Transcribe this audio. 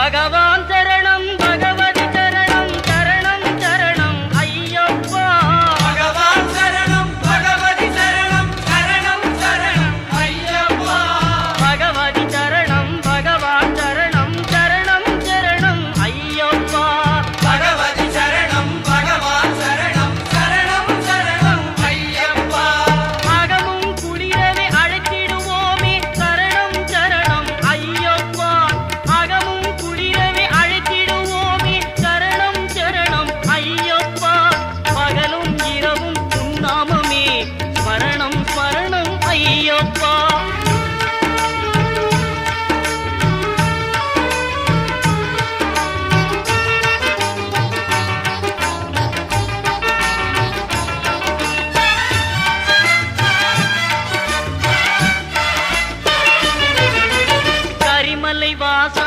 பகவா மலை வாசா